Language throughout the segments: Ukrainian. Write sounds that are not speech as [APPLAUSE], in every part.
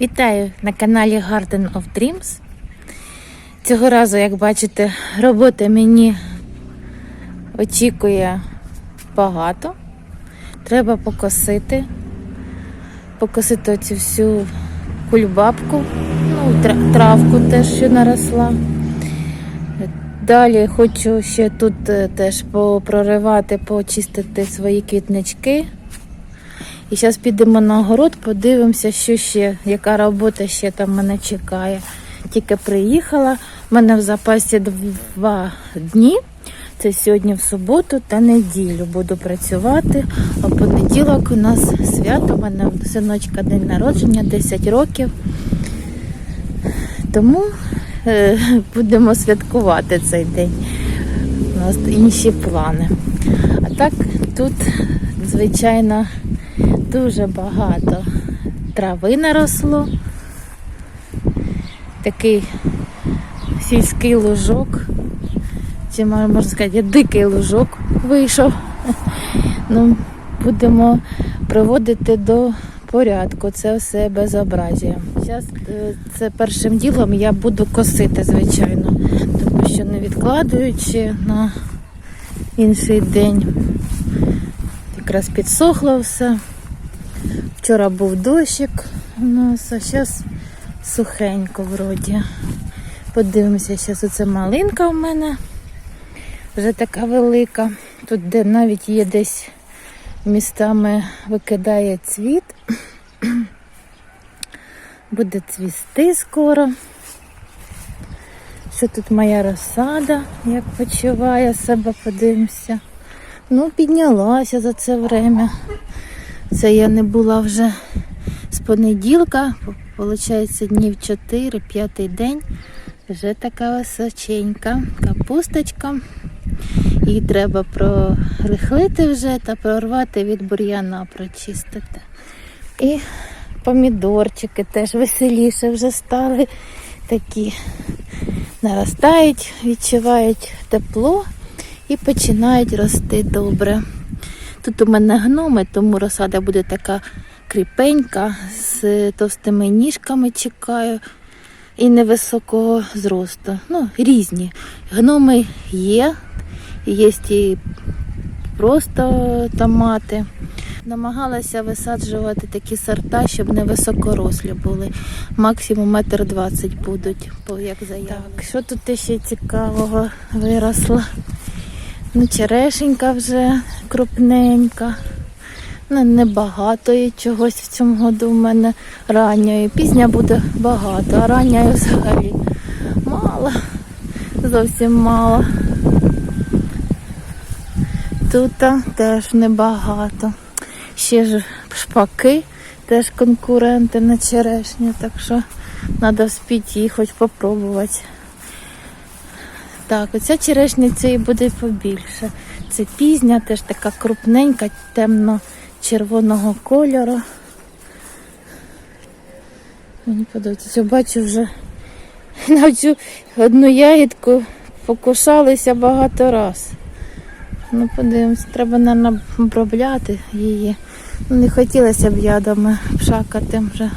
Вітаю на каналі Garden of Dreams. Цього разу, як бачите, роботи мені очікує багато. Треба покосити, покосити оцю всю кульбабку, ну, травку теж, що наросла. Далі хочу ще тут е, теж проривати, почистити свої квітнички. І зараз підемо на огород, подивимося, що ще, яка робота ще там мене чекає. Тільки приїхала, в мене в запасі два дні. Це сьогодні в суботу та неділю буду працювати. А понеділок у нас свято, у мене синочка день народження, 10 років. Тому е, будемо святкувати цей день. У нас інші плани. А так тут, звичайно, дуже багато трави наросло. Такий сільський лужок. Чи можна сказати, дикий лужок вийшов. [LAUGHS] Ну, будемо приводити до порядку. Це все безобразія. Зараз це першим ділом я буду косити, звичайно, тому що не відкладуючи на інший день. Якраз підсохло все. Вчора був дощик у нас, а зараз сухенько вроді. Подивимося, зараз оце малинка в мене. Вже така велика. Тут де навіть є десь містами викидає цвіт. [CLEARS THROAT] Буде цвісти скоро. Що тут моя розсада, як почуває себе, подивимося. Ну, піднялася за це время. Це я не була вже з понеділка, виходить, днів 4-5 день. Вже така височенька капусточка. Її треба прорихлити вже та прорвати від бур'яна, прочистити. І помідорчики теж веселіше вже стали такі. Наростають, відчувають тепло і починають рости добре. Тут у мене гноми, тому розсада буде така кріпенька, з товстими ніжками чекаю і невисокого зросту. Ну, різні. Гноми є, є і просто томати. Намагалася висаджувати такі сорта, щоб не високорослі були. Максимум метр двадцять будуть, як заявлено. Так, що тут ще цікавого виросло? Ну, черешенька вже крупненька. Ну, небагато і чогось в цьому году в мене ранньої. Пізня буде багато, а рання взагалі мало. Зовсім мало. Тут теж небагато. Ще ж шпаки, теж конкуренти на черешню, так що треба вспіти їх хоч попробувати. Так, оця черешня цієї буде побільше. Це пізня, теж така крупненька, темно-червоного кольору. Мені подобається, бачу вже [LAUGHS] на цю одну ягідку покушалися багато раз. Ну, подивимось, треба, мабуть, обробляти її. Ну, Не хотілося б ядами пшакати вже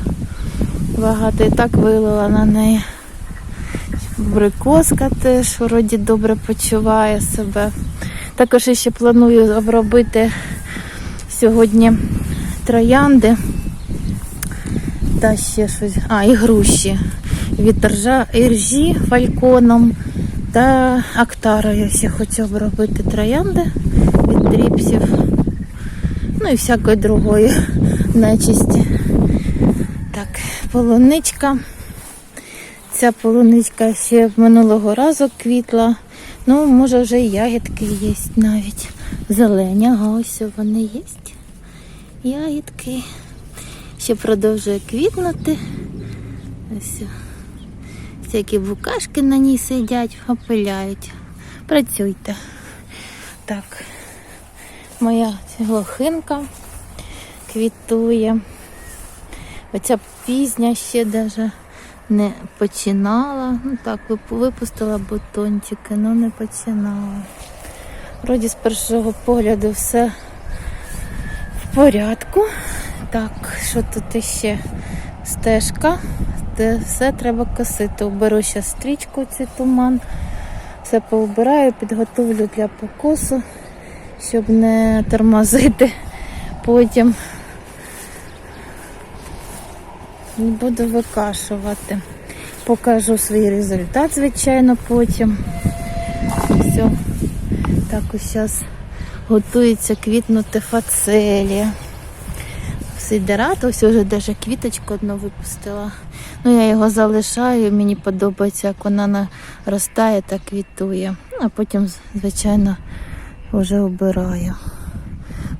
багато і так вилила на неї. Брикоска теж вроді добре почуває себе. Також ще планую обробити сьогодні троянди та ще щось. А, і груші. Від ржа, іржі фальконом та актарою ще хочу обробити троянди від тріпсів. Ну і всякої другої [LAUGHS] нечисті. Так, полуничка. Ця полуничка ще минулого разу квітла. Ну, може вже і ягідки є навіть. Зелені, ага, ось вони є. Ягідки. Ще продовжує квітнути. Ось. Всякі букашки на ній сидять, опиляють. Працюйте. Так, моя лохинка квітує. Оця пізня ще даже не починала. Ну так, випустила бутончики, але не починала. Вроді з першого погляду все в порядку. Так, що тут іще? стежка, де все треба косити. Уберу ще стрічку, цей туман, все поубираю, підготовлю для покосу, щоб не тормозити потім. І Буду викашувати. Покажу свій результат, звичайно, потім. Все. Так ось зараз готується квітнути фацелія. Сидерат, ось вже даже квіточку одну випустила. Ну, я його залишаю, мені подобається, як вона наростає та квітує. Ну, а потім, звичайно, вже обираю.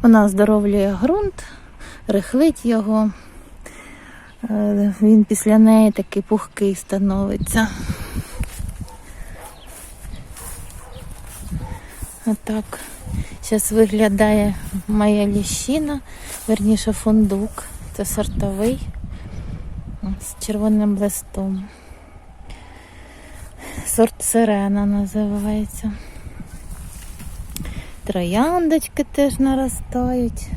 Вона оздоровлює ґрунт, рихлить його. Він після неї такий пухкий становиться. Отак. Зараз виглядає моя ліщина, верніше фундук. Це сортовий з червоним листом. Сорт сирена називається. Трояндочки теж наростають.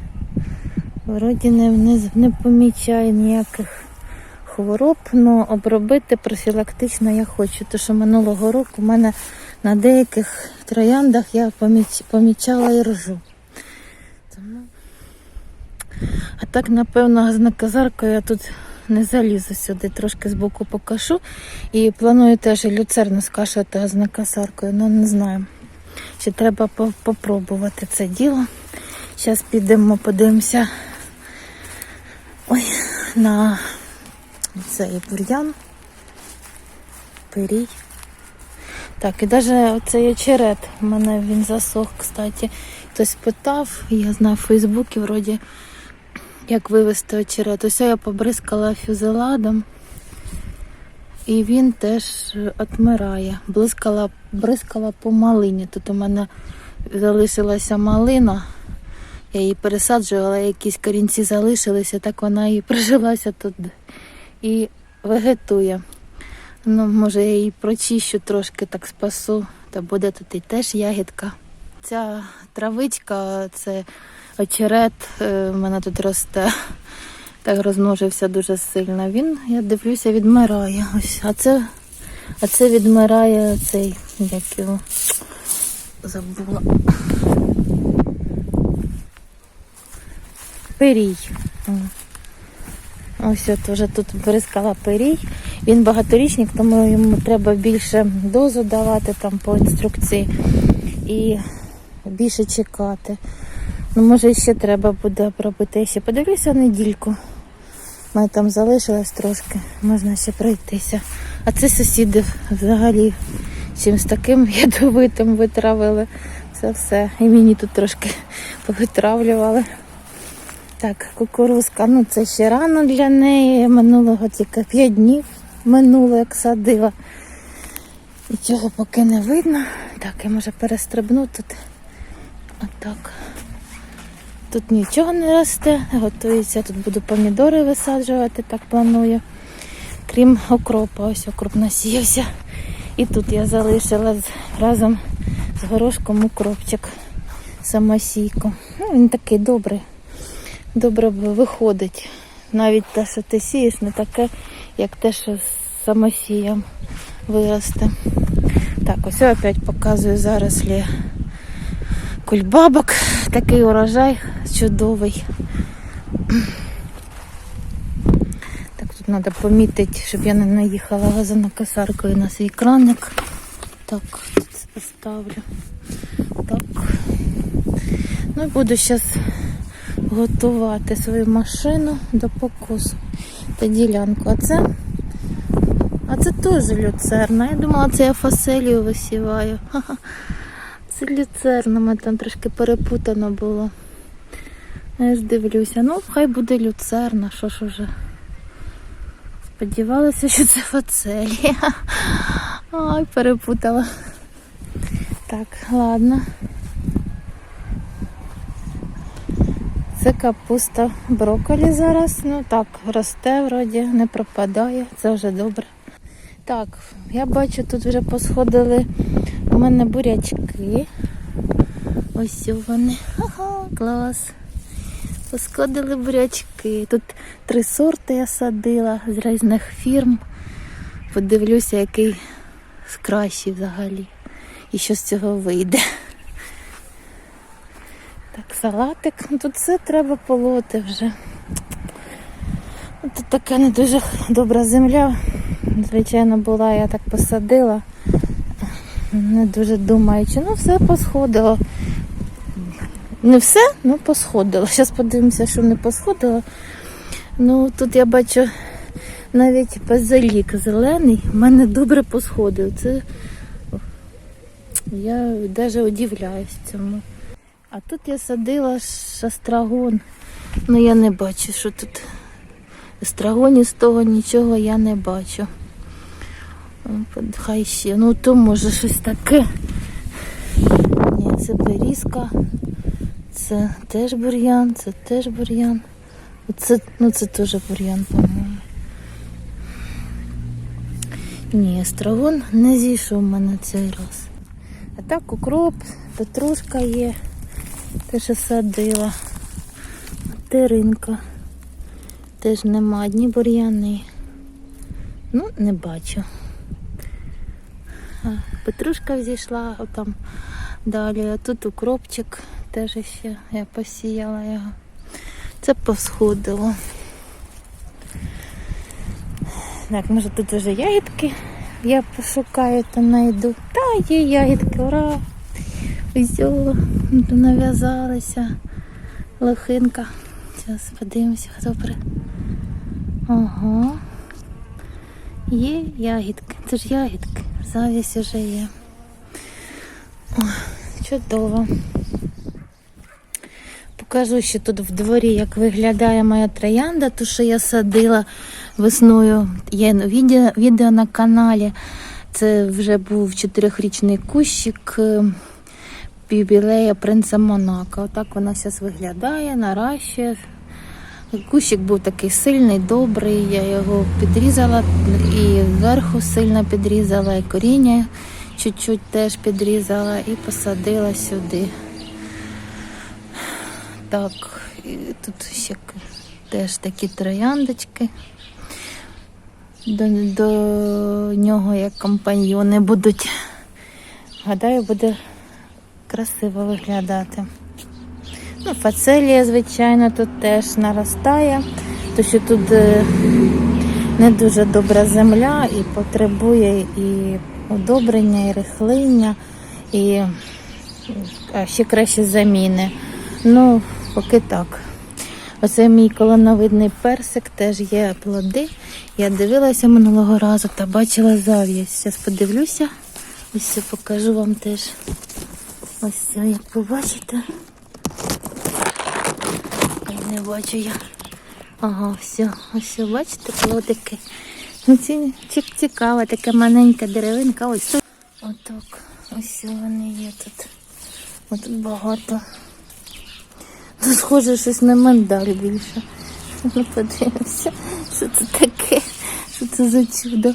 Вроді не, не, не помічаю ніяких хвороб, але обробити профілактично я хочу. Тому що минулого року в мене на деяких трояндах я поміч, помічала і ржу. Тому... А так, напевно, з наказаркою я тут не залізу сюди, трошки збоку покашу. І планую теж люцерну скашати з наказаркою, але не знаю. Ще треба по- попробувати це діло. Зараз підемо, подивимося ой, на цей бур'ян. Пирій. Так, і навіть цей очерет, в мене він засох, кстати. Хтось питав, я знаю в Фейсбуці вроді, як вивезти очерет. Ось я побризкала фюзеладом. І він теж відмирає. Блискала, бризкала по малині. Тут у мене залишилася малина. Я її пересаджувала, якісь корінці залишилися, так вона і [LAUGHS] прижилася тут і вегетує. Ну, може, я її прочищу трошки, так спасу, та буде тут і теж ягідка. Ця травичка, це очерет, е, в мене тут росте. [LAUGHS] Так розмножився дуже сильно. Він, я дивлюся, відмирає. Ось. А це, а це відмирає цей, як його забула. Пирій. Ось от вже тут бризкала пирій. Він багаторічник, тому йому треба більше дозу давати там по інструкції і більше чекати. Ну, може, ще треба буде обробити. Я ще подивлюся недільку. Мене там залишилось трошки, можна ще пройтися. А це сусіди взагалі чимось таким [LAUGHS] ядовитим витравили. Це все. І мені тут трошки повитравлювали. Так, кукурузка, ну це ще рано для неї. Минулого тільки 5 днів минуло, як садила. Нічого поки не видно. Так, я може перестрибну тут. Отак. Тут нічого не росте, готується. Тут буду помідори висаджувати, так планую. Крім окропа, ось окроп насіявся. І тут я залишила разом з горошком укропчик самосійку. Ну, він такий добрий добре виходить. Навіть те, що ти сієш, не таке, як те, що з самосієм виросте. Так, ось я опять показую зарослі кульбабок. Такий урожай чудовий. Так, тут треба помітити, щоб я не наїхала газонокосаркою на свій краник. Так, тут поставлю. Так. Ну буду зараз готувати свою машину до покосу та ділянку. А це, а це теж люцерна. Я думала, це я фаселію висіваю. Це люцерна, мене там трошки перепутано було. Я ж дивлюся. Ну, хай буде люцерна, що ж уже. Сподівалася, що це фацелія. Ай, перепутала. Так, ладно. Це капуста брокколі зараз. Ну так, росте вроді, не пропадає, це вже добре. Так, я бачу, тут вже посходили у мене бурячки. Ось вони. Ага, клас. Посходили бурячки. Тут три сорти я садила з різних фірм. Подивлюся, який кращий взагалі. І що з цього вийде. Салатик. Ну, Тут все треба полоти вже. Тут така не дуже добра земля. Звичайно, була, я так посадила. Не дуже думаючи. Ну, все посходило. Не все, ну посходило. Зараз подивимося, що не посходило. Ну, тут я бачу навіть базилік зелений, в мене добре посходив. Це я навіть удивляюсь цьому. А тут я садила шастрагон. Ну я не бачу, що тут естрагоні з того нічого я не бачу. Хай ще. Ну то може щось таке. Ні, це берізка. Це теж бур'ян, це теж бур'ян. Це, ну це теж бур'ян, по-моєму. Ні, естрагон не зійшов в мене цей раз. А так укроп, петрушка є. Теж садила. Теринка. Теж нема, одні бур'яни. Ну, не бачу. Петрушка взійшла отам далі. А тут укропчик теж ще я посіяла його. Це посходило. Так, може тут вже ягідки я пошукаю та знайду. Та є ягідки, ура! Ось нав'язалися. Лохинка. Зараз подивимося, хто при. Ага. Є ягідки. Це ж ягідки. Завість вже є. О, чудово. Покажу ще тут в дворі, як виглядає моя троянда, ту, що я садила весною. Є відео, відео на каналі. Це вже був чотирьохрічний кущик юбілея принца Монако. Отак вона зараз виглядає, наращує. Кущик був такий сильний, добрий. Я його підрізала і зверху сильно підрізала, і коріння чуть-чуть теж підрізала і посадила сюди. Так, і тут ще теж такі трояндочки. До, до нього як компаньйони будуть. Гадаю, буде красиво виглядати. Ну, фацелія, звичайно, тут теж наростає, тому що тут е, не дуже добра земля і потребує і удобрення, і рихлиння, і ще краще заміни. Ну, поки так. Оце мій колоновидний персик, теж є плоди. Я дивилася минулого разу та бачила зав'язь. Зараз подивлюся. Ось покажу вам теж. Ось це, як побачите. Ой, не бачу я. Ага, все, ось бачите, плодики. Ну, ці ці- цікава, така маленька деревинка. Ось тут. Отак. Ось вони є тут. Ось тут багато. Ну, схоже, щось на миндаль більше. [LAUGHS] Ну, подивимося, що це таке, що це за чудо.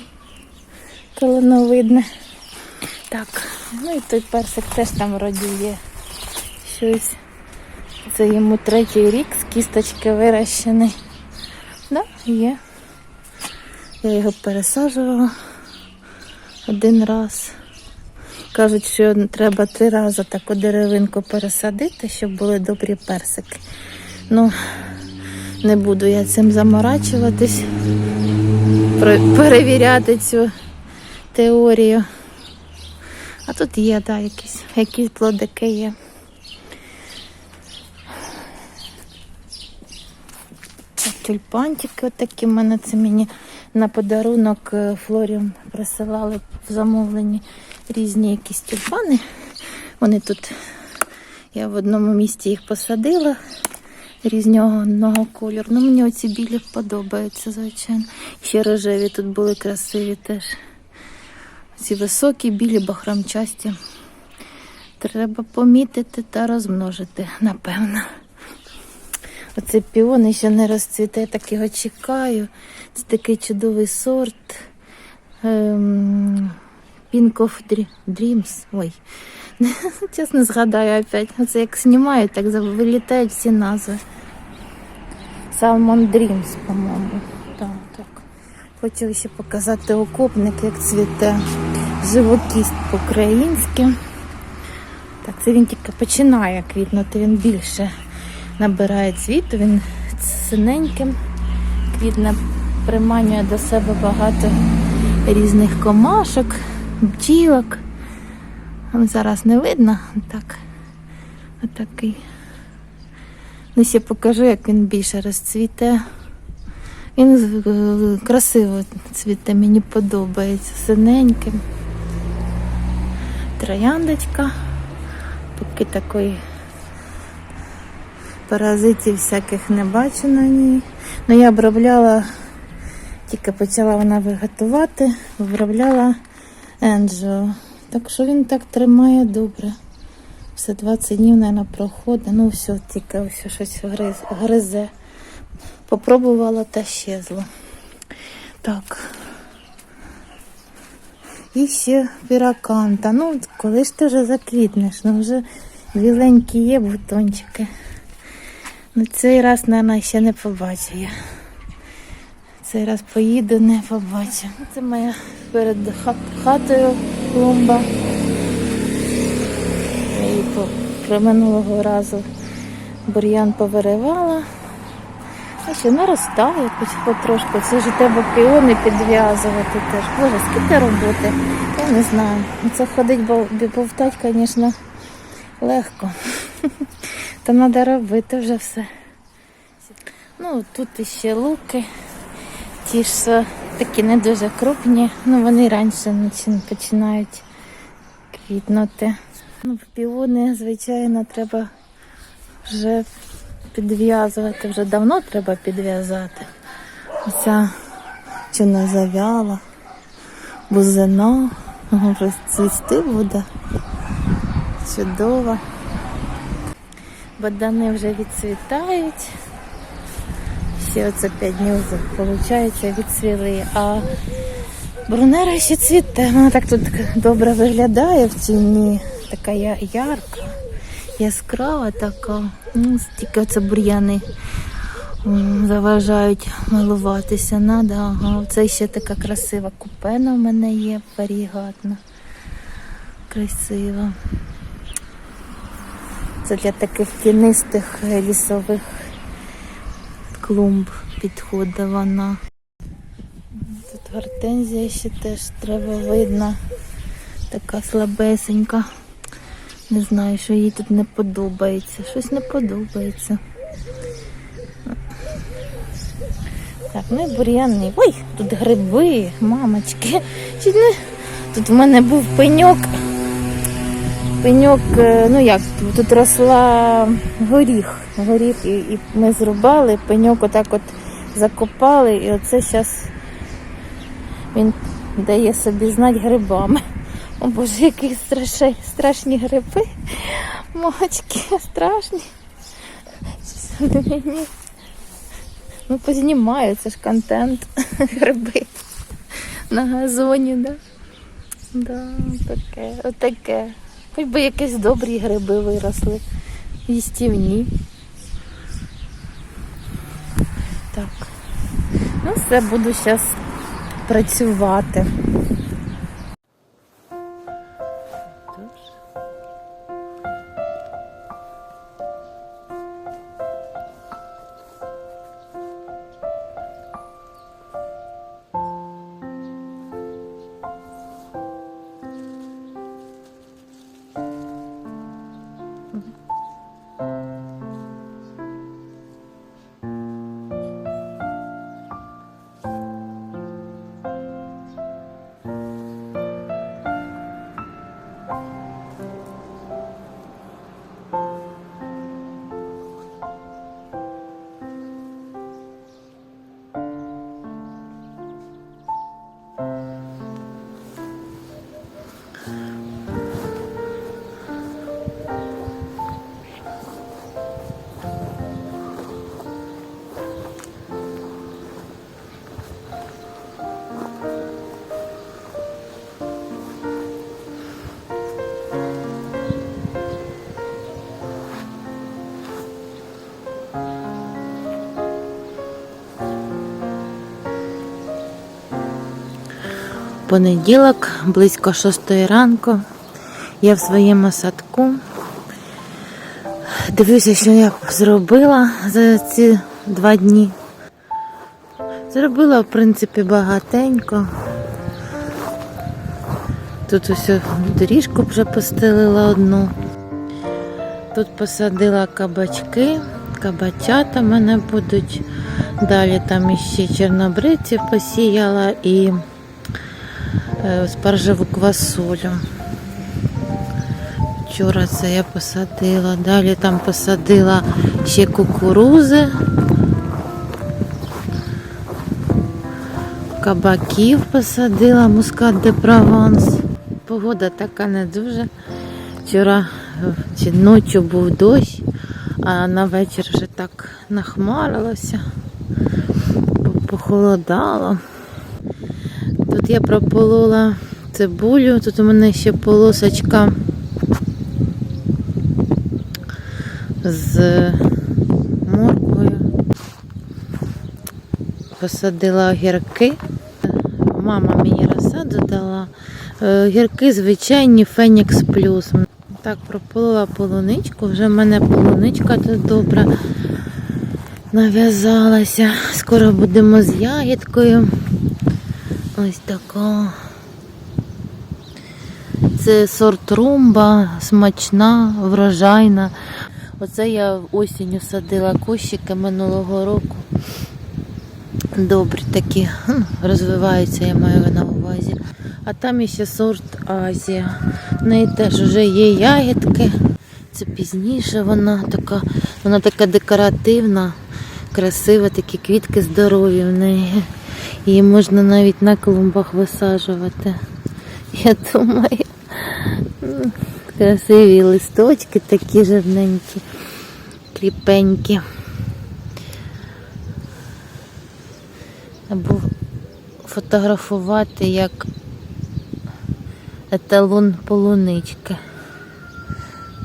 Колоновидне. Так, ну і той персик теж там вроді є. Щось. Це йому третій рік з кісточки вирощений. Да, є. Я його пересаджувала один раз. Кажуть, що треба три рази таку деревинку пересадити, щоб були добрі персики. Ну, не буду я цим заморачуватись, перевіряти цю теорію. А тут є, так, якісь, якісь плодики є. Тюльпанчики отакі в мене це мені на подарунок е, Флоріум присилали в замовленні різні якісь тюльпани. Вони тут, я в одному місці їх посадила різного кольору. Ну, мені оці білі подобаються, звичайно. Ще рожеві тут були красиві теж. Ці високі, білі, бахромчасті. Треба помітити та розмножити, напевно. Оцей піон ще не розцвіте, так його чекаю. Це такий чудовий сорт. Ем, Pink of Dreams. Ой. [LAUGHS] Чесно згадаю опять. Оце як знімають, так вилітають всі назви. Salmon Dreams, по-моєму. Так, так. Хочу ще показати окопник, як цвіте живокість по-українськи. Так, це він тільки починає квітнути, він більше набирає цвіту, він синеньким квітне, приманює до себе багато різних комашок, бджілок. Зараз не видно, так. Отакий. Ну, ще покажу, як він більше розцвіте. Він красиво цвіте, мені подобається. Синеньким. Трояндочка. Поки такої паразитів всяких не бачу на ній. Ну, я обробляла, тільки почала вона виготувати, обробляла Енджо. Так що він так тримає добре. Все 20 днів, мабуть, проходить. Ну, все, тільки ось щось гриз, гризе. Попробувала та щезло. Так. І ще піраканта. Ну, коли ж ти вже заквітнеш, ну вже біленькі є бутончики. Ну, цей раз, мабуть, ще не побачу я. Цей раз поїду, не побачу. Це моя перед хатою клумба. Я по, про минулого разу бур'ян повиривала. А що наростає потрошку. Це ж треба піони підв'язувати теж. Боже, скільки роботи. Я не знаю. Це ходить бов- бовтать, звісно, легко. [LAUGHS] Та треба робити вже все. Ну, тут іще луки. Ті ж такі не дуже крупні, ну вони раніше починають квітнути. Ну, піони, звичайно, треба вже підв'язувати. Вже давно треба підв'язати. Оця чи зав'яла, бузина, вже цвісти буде. Чудово. Бадани вже відцвітають. Ще оце 5 днів виходить, відцвіли. А брунера ще цвіте. Вона так тут добре виглядає в тіні. Така ярка, яскрава така. Ну, тільки оце бур'яни заважають милуватися. Надо. Ага. Це ще така красива купена в мене є, варігатна. Красива. Це для таких тінистих лісових клумб підходить вона. Тут гортензія ще теж треба видно. Така слабесенька. Не знаю, що їй тут не подобається. Щось не подобається. Так, ну і бур'яни. Ой, тут гриби, мамочки. Чуть не... Тут в мене був пеньок. Пеньок, е, ну як, тут росла горіх. Горіх і, і ми зрубали, пеньок отак от закопали, і оце зараз він дає собі знати грибами. О Боже, які страшні, страшні гриби. Мочки, страшні. Ну, познімаю, це ж контент. Гриби на газоні, да? Да, таке, отаке. Хоч би якісь добрі гриби виросли. Їстівні. Так. Ну, все, буду зараз працювати. Понеділок, близько 6 ранку. Я в своєму садку. Дивлюся, що я зробила за ці два дні. Зробила, в принципі, багатенько. Тут ось доріжку вже постелила одну. Тут посадила кабачки, кабачата в мене будуть. Далі там іще чорнобривців посіяла і спаржеву квасолю. Вчора це я посадила. Далі там посадила ще кукурузи, кабаків посадила, мускат де Прованс. Погода така не дуже. Вчора е, чи ночі був дощ, а на вечір вже так нахмарилося, похолодало. Тут я прополола цибулю, тут у мене ще полосочка з морквою. Посадила огірки. Мама мені розсаду дала. Е, Огірки звичайні Фенікс Плюс. Так, прополила полуничку. Вже в мене полуничка тут добра нав'язалася. Скоро будемо з ягідкою. Ось така. Це сорт румба, смачна, врожайна. Оце я осінню садила кущики минулого року. Добрі такі, розвиваються, я маю на увазі. А там іще сорт Азія. В неї теж вже є ягідки. Це пізніше вона така, вона така декоративна, красива, такі квітки здорові в неї. Її можна навіть на клумбах висаджувати. Я думаю, красиві листочки такі жирненькі, кріпенькі. Або фотографувати як еталон полунички.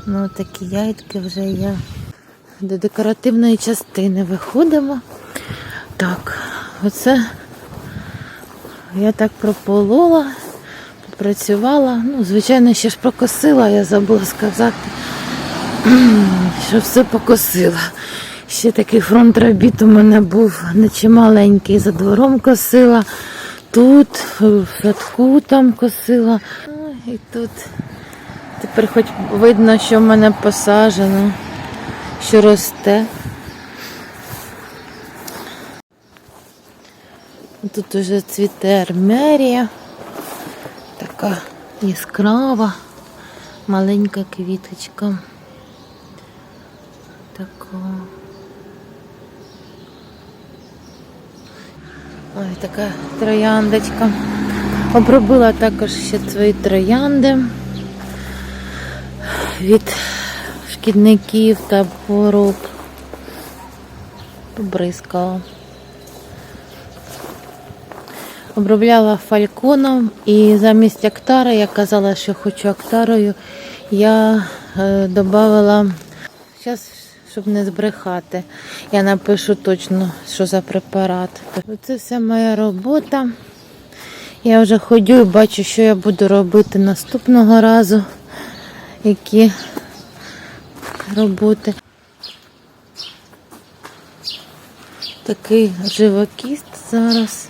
Ну, такі яйцки вже я до декоративної частини виходимо. Так, оце я так прополола, попрацювала. Ну, звичайно, ще ж прокосила, я забула сказати, [CLEARS THROAT] що все покосила. Ще такий фронт робіт у мене був не чималенький. За двором косила, тут, в садку там косила. А, І тут тепер хоч видно, що в мене посаджено, що росте. Тут уже цвіте армерія, така яскрава, маленька квіточка. Така. Ой, така трояндочка. Обробила також ще свої троянди від шкідників та хвороб. Побризкала. Обробляла фальконом і замість актара, я казала, що хочу актарою, я е, додавала, зараз, щоб не збрехати, я напишу точно, що за препарат. Це вся моя робота. Я вже ходю і бачу, що я буду робити наступного разу, які роботи. Такий живокіст зараз.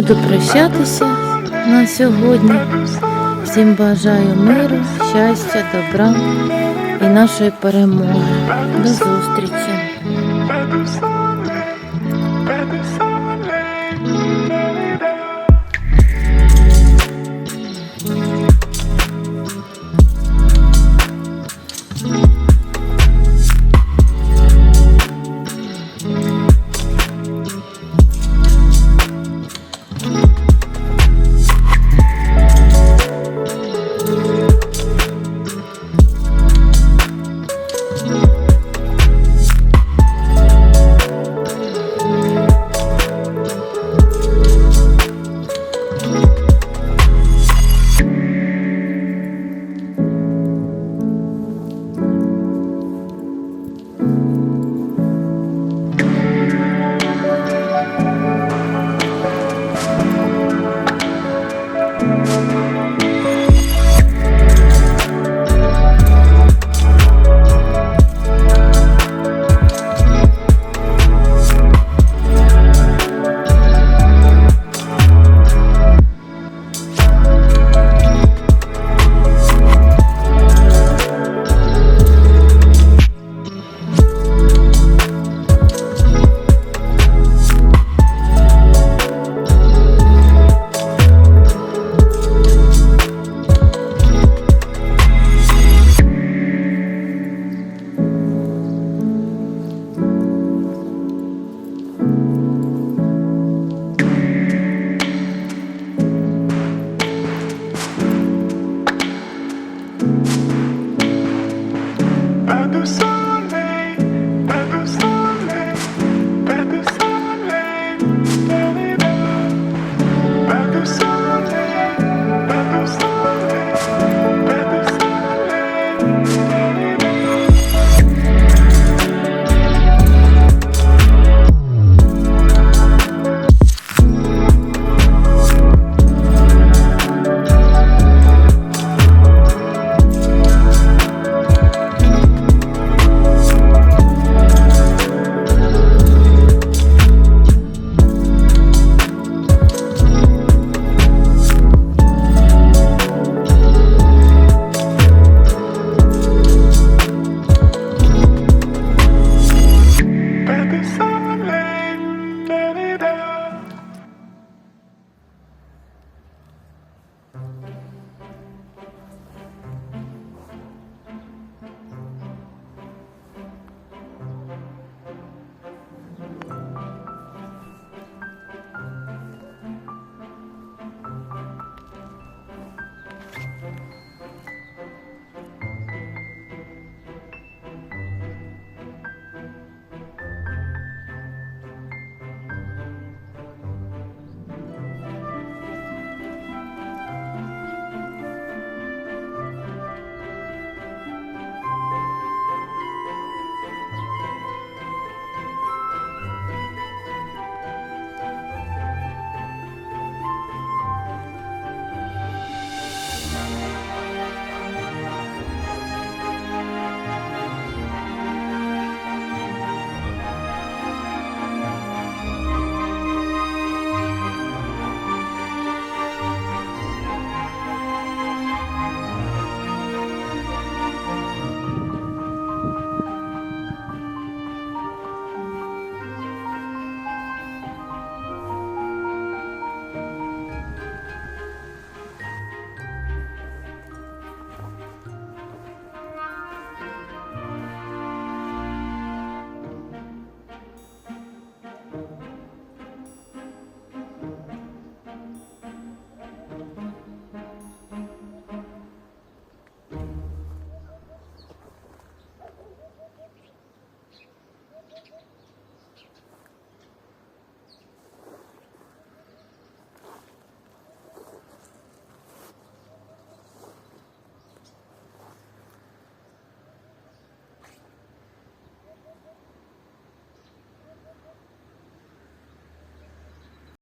Буду прощатися на сьогодні. Всім бажаю миру, щастя, добра і нашої перемоги. До зустрічі!